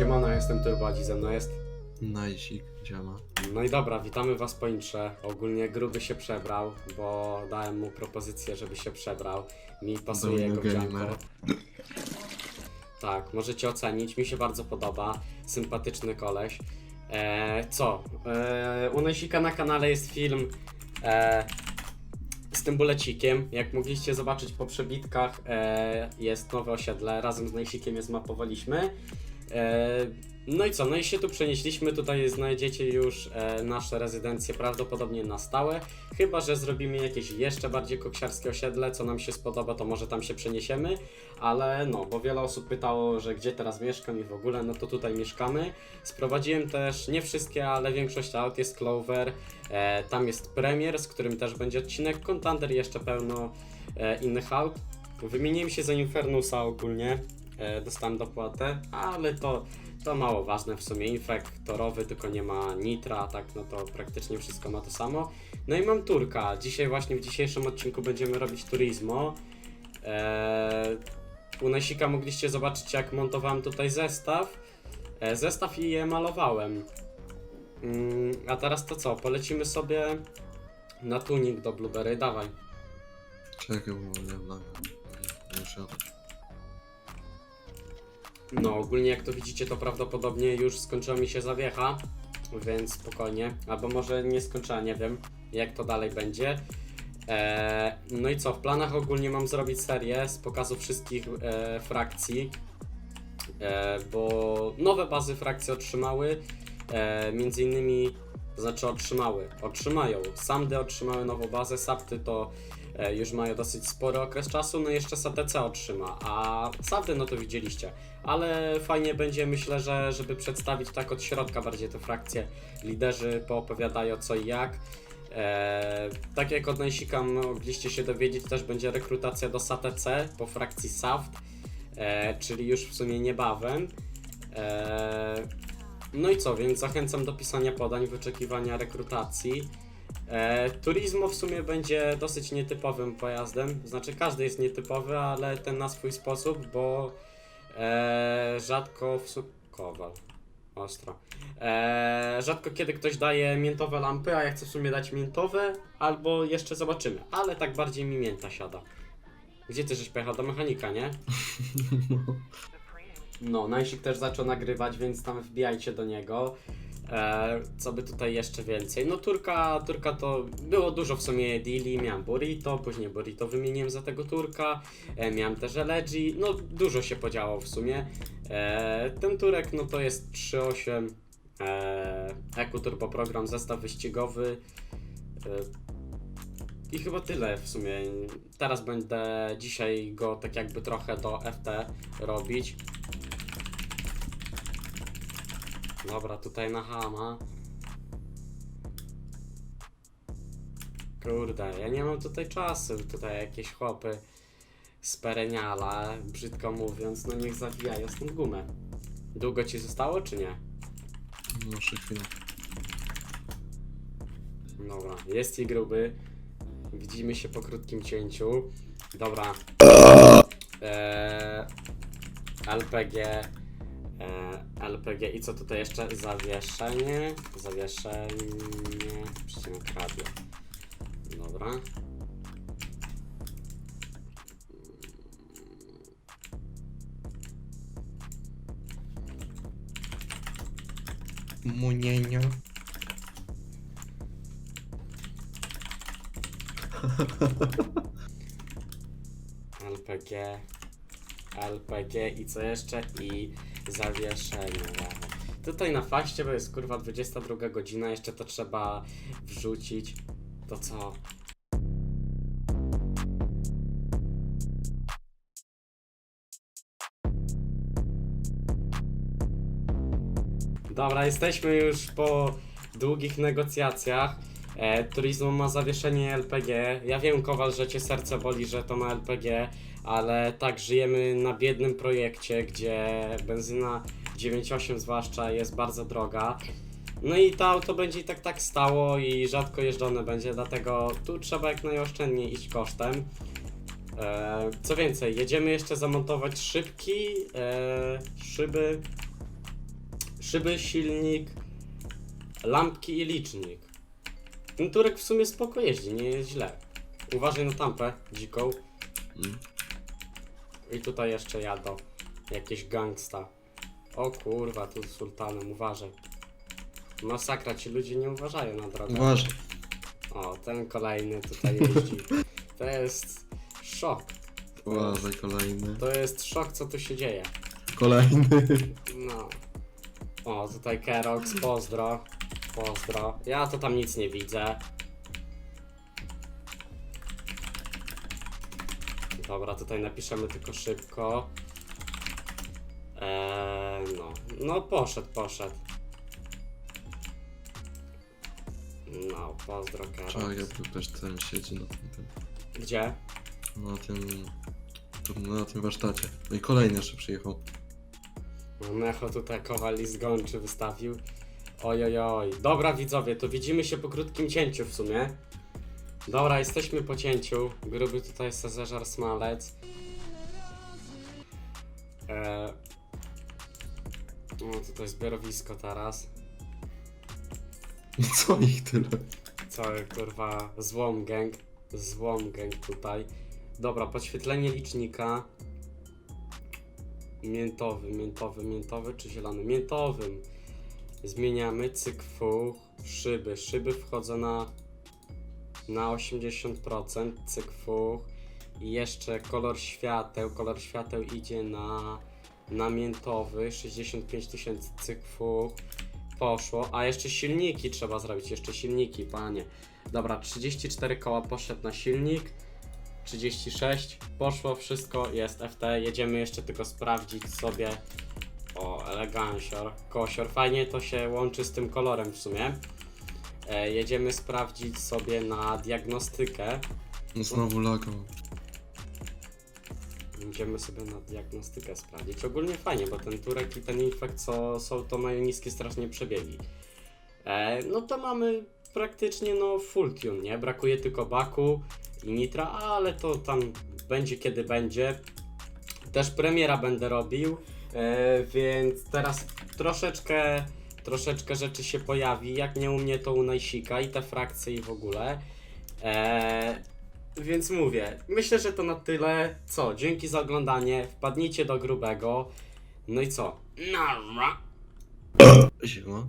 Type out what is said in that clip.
Siemano, jestem Turbadzi, ze mną jest. Najsik działa. No i dobra, witamy was po intrze. Ogólnie gruby się przebrał, bo dałem mu propozycję, żeby się przebrał. Mi pasuje Domino jego gamer. wdzianko. Tak, możecie ocenić, mi się bardzo podoba. Sympatyczny koleś. E, co? E, u Najsika na kanale jest film e, z tym bulecikiem. Jak mogliście zobaczyć po przebitkach, e, jest nowe osiedle. Razem z Najsikiem je zmapowaliśmy. E, no i co? No i się tu przenieśliśmy. Tutaj znajdziecie już e, nasze rezydencje prawdopodobnie na stałe. Chyba, że zrobimy jakieś jeszcze bardziej koksiarskie osiedle, co nam się spodoba, to może tam się przeniesiemy. Ale no, bo wiele osób pytało, że gdzie teraz mieszkam i w ogóle, no to tutaj mieszkamy. Sprowadziłem też nie wszystkie, ale większość aut jest Clover. E, tam jest Premier, z którym też będzie odcinek. Contander jeszcze pełno e, innych aut. Wymieniłem się za Infernusa ogólnie. E, dostałem dopłatę, ale to, to mało ważne w sumie. Infek torowy, tylko nie ma nitra, tak no to praktycznie wszystko ma to samo. No i mam Turka. Dzisiaj właśnie w dzisiejszym odcinku będziemy robić Turismo. E, u Nesika mogliście zobaczyć jak montowałem tutaj zestaw. E, zestaw i je malowałem. Mm, a teraz to co? Polecimy sobie na tunik do Blueberry. Dawaj. Czekaj, bo nie mam. Muszę. No, ogólnie jak to widzicie, to prawdopodobnie już skończyła mi się zawiecha, więc spokojnie. Albo może nie skończyła, nie wiem, jak to dalej będzie. Eee, no i co, w planach ogólnie mam zrobić serię z pokazu wszystkich e, frakcji, e, bo nowe bazy frakcji otrzymały, e, między innymi, to znaczy otrzymały, otrzymają. Samdy otrzymały nową bazę, Sapty to już mają dosyć spory okres czasu, no jeszcze SATC otrzyma, a Sapty no to widzieliście. Ale fajnie będzie, myślę, że żeby przedstawić tak od środka bardziej te frakcje, liderzy poopowiadają co i jak. Eee, tak jak od Najsika mogliście się dowiedzieć, też będzie rekrutacja do SATC po frakcji SAFT, eee, czyli już w sumie niebawem. Eee, no i co, więc zachęcam do pisania podań, wyczekiwania rekrutacji. E, Turismo w sumie będzie dosyć nietypowym pojazdem, znaczy każdy jest nietypowy, ale ten na swój sposób, bo e, rzadko w su- Kowal. Ostro. E, rzadko kiedy ktoś daje miętowe lampy, a ja chcę w sumie dać miętowe, albo jeszcze zobaczymy, ale tak bardziej mi mięta siada. Gdzie ty żeś pojechał? Do mechanika, nie? No, Najsik też zaczął nagrywać, więc tam wbijajcie do niego. E, co by tutaj jeszcze więcej? No Turka, Turka to było dużo w sumie deali, miałem Burrito, później Burrito wymieniłem za tego Turka, e, miałem też Elegi, no dużo się podziało w sumie. E, ten Turek no to jest 3.8 e, Eco Turbo Program, zestaw wyścigowy i chyba tyle w sumie. Teraz będę dzisiaj go tak jakby trochę do FT robić. Dobra, tutaj na hama. Kurde, ja nie mam tutaj czasu. Tutaj jakieś chłopy z pereniala, brzydko mówiąc, no niech zawijają stąd gumę. Długo ci zostało, czy nie? Muszę chwilę. Dobra, jest i gruby. Widzimy się po krótkim cięciu. Dobra. Eee, LPG. LPG i co tutaj jeszcze? Zawieszenie. Zawieszenie. Przecinek radio. Dobra. Munienio. LPG. LPG i co jeszcze? I zawieszenie. Tutaj na faście, bo jest kurwa 22 godzina, jeszcze to trzeba wrzucić. To co? Dobra, jesteśmy już po długich negocjacjach. E, ma zawieszenie LPG. Ja wiem, Kowal, że cię serce boli, że to ma LPG, ale tak, żyjemy na biednym projekcie, gdzie benzyna 9.8 zwłaszcza jest bardzo droga. No i to auto będzie i tak tak stało i rzadko jeżdżone będzie, dlatego tu trzeba jak najoszczędniej iść kosztem. E, co więcej, jedziemy jeszcze zamontować szybki, e, szyby Szyby, silnik, lampki i licznik. Ten turek w sumie spoko jeździ, nie jest źle. Uważaj na tampę dziką. Mm. I tutaj jeszcze jadą. Jakieś gangsta. O kurwa, tu z sultanem, uważaj. Masakra, ci ludzie nie uważają na drogę. Uważaj. O, ten kolejny tutaj jeździ. To jest szok. Uważaj, kolejny. To jest szok, co tu się dzieje. Kolejny. No. O, tutaj Kerox, pozdro. Pozdro. Ja to tam nic nie widzę. Dobra, tutaj napiszemy tylko szybko. Eee, no. No, poszedł, poszedł. No, pozdro Czekaj, Kerox. tu też ten siedzi na tym, tym, Gdzie? na tym, tu, na tym warsztacie. No i kolejny jeszcze przyjechał. No, Mecho tutaj kowal z wystawił. Oj, oj. Dobra widzowie, to widzimy się po krótkim cięciu w sumie. Dobra, jesteśmy po cięciu. Gruby tutaj Cezarzar Smalec. Eee... O, tutaj zbiorowisko teraz. Co ich tyle? Cały kurwa złom gang. Złom gang tutaj. Dobra, podświetlenie licznika. Miętowy, miętowy, miętowy czy zielony? Miętowym. Zmieniamy cyk fuch, szyby. Szyby wchodzą na na 80%, cyk fuch. I jeszcze kolor świateł. Kolor świateł idzie na na miętowy 65 tysięcy cyk fuch. Poszło, a jeszcze silniki trzeba zrobić, jeszcze silniki, panie. Dobra, 34 koła poszedł na silnik. 36 poszło, wszystko jest FT. Jedziemy jeszcze tylko sprawdzić sobie. O, elegancior, kosior. Fajnie to się łączy z tym kolorem w sumie. E, jedziemy sprawdzić sobie na diagnostykę. No znowu lago. Idziemy sobie na diagnostykę sprawdzić. Ogólnie fajnie, bo ten turek i ten infekt, co są, to mają niskie strasznie przebiegi. E, no to mamy praktycznie no full tune, nie? Brakuje tylko baku i nitra, ale to tam będzie kiedy będzie. Też premiera będę robił, e, więc teraz troszeczkę, troszeczkę rzeczy się pojawi. Jak nie u mnie, to u Najsika i te frakcje i w ogóle. E, więc mówię, myślę, że to na tyle. Co? Dzięki za oglądanie. Wpadnijcie do grubego. No i co? Nara. Siema.